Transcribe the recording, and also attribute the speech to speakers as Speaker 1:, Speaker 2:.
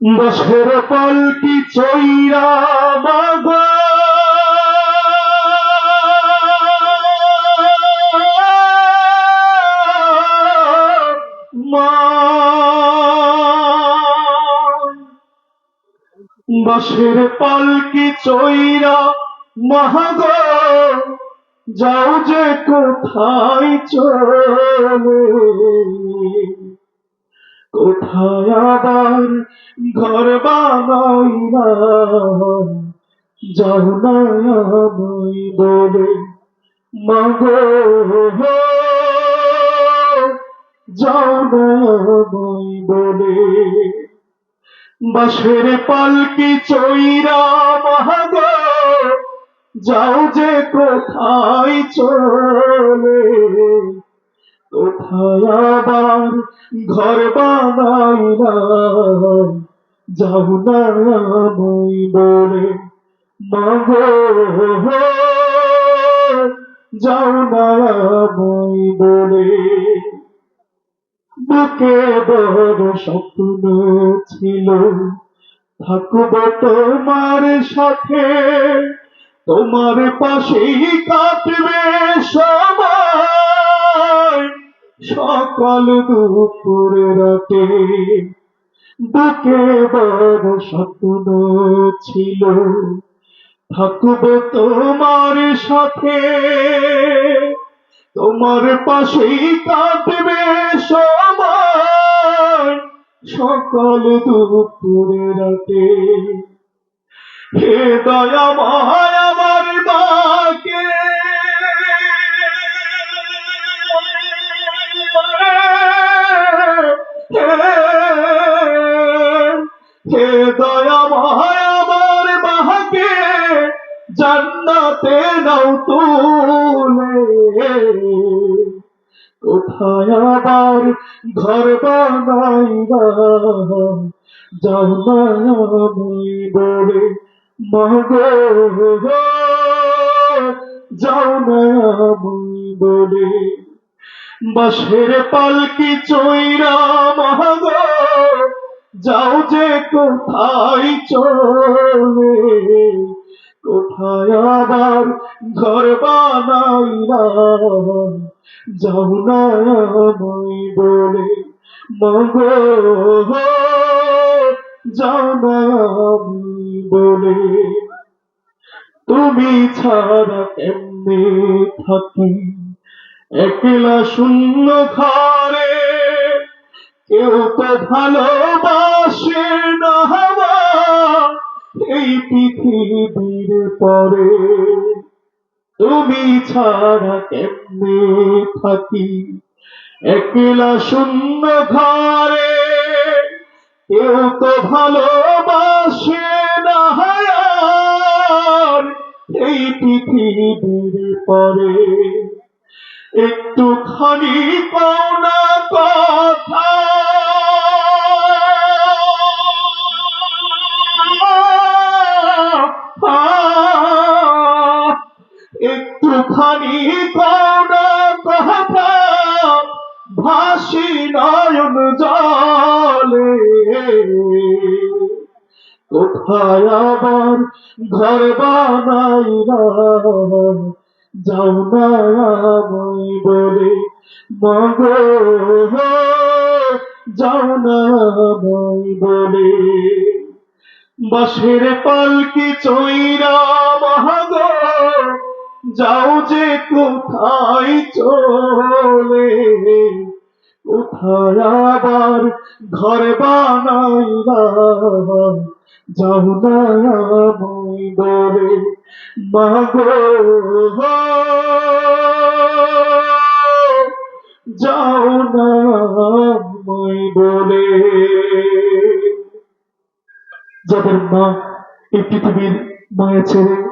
Speaker 1: বছর পালকি চৈরা মা। বাসের পালকি চৈরা মহাগ যাও যে কোথায় চলে। কোথায় আবার ঘর বানাইলা যাও না আমায় বলে, মাগো যাও না আমায় বলে বাসের পালকি চৈরা মহাগ যাও যে কোথায় চলে। কোথায় আবার ঘর বানাইলা যাও না আমায় বলে মাগো। যাও না আমায় বলে বুকে বড় স্বপ্ন ছিল। থাকব তোমার সাথে, তোমার পাশেই কাটবে সময়। সকাল দুপুর রাতে বুকে বড় স্বপ্ন ছিল। থাকব তোমার সাথে, তোমার পাশেই কাটবে সময় সকাল দুপুরে রাতে হে দয়াময় আমার হে দয়াময় আমার মাকে, জান্নাতে নাও তুলে। কোথায় আবার ঘর বানাইবা যাও বলে, মগো যাও না বলে। বাসের পালকি চৈরা মহাগ যাও যে কোথায় চলে, কোথায় আবার ঘর বানাইলা যাও না আমায় বলে, মগো যাও না আমি বলে। তুমি ছাড়া এমনি থাকি? একলা শূন্য ঘরে কেউ তো ভালোবাসে না আমার এই পৃথিবীর পরে। তুমি ছাড়া কেমনে থাকি? একলা শূন্য ঘরে। কেউ তো ভালোবাসে না আর এই পৃথিবীর পরে। একটু খানি পাওনা কথা একটুখানি ভাসি নয়ন জলে। কোথায় আবার ঘর বানাইলা যাও না আমায় বলে, মগো যাও না আমায় বলে। বাসের পালকি চৈরা মহাগ যাও যে কোথায় চলে, কোথায় আবার ঘর বানাইলা যাও না আমায় বলে মাগো যাও না আমায় বলে। যাদের মা এই পৃথিবীর মায়া ছেড়ে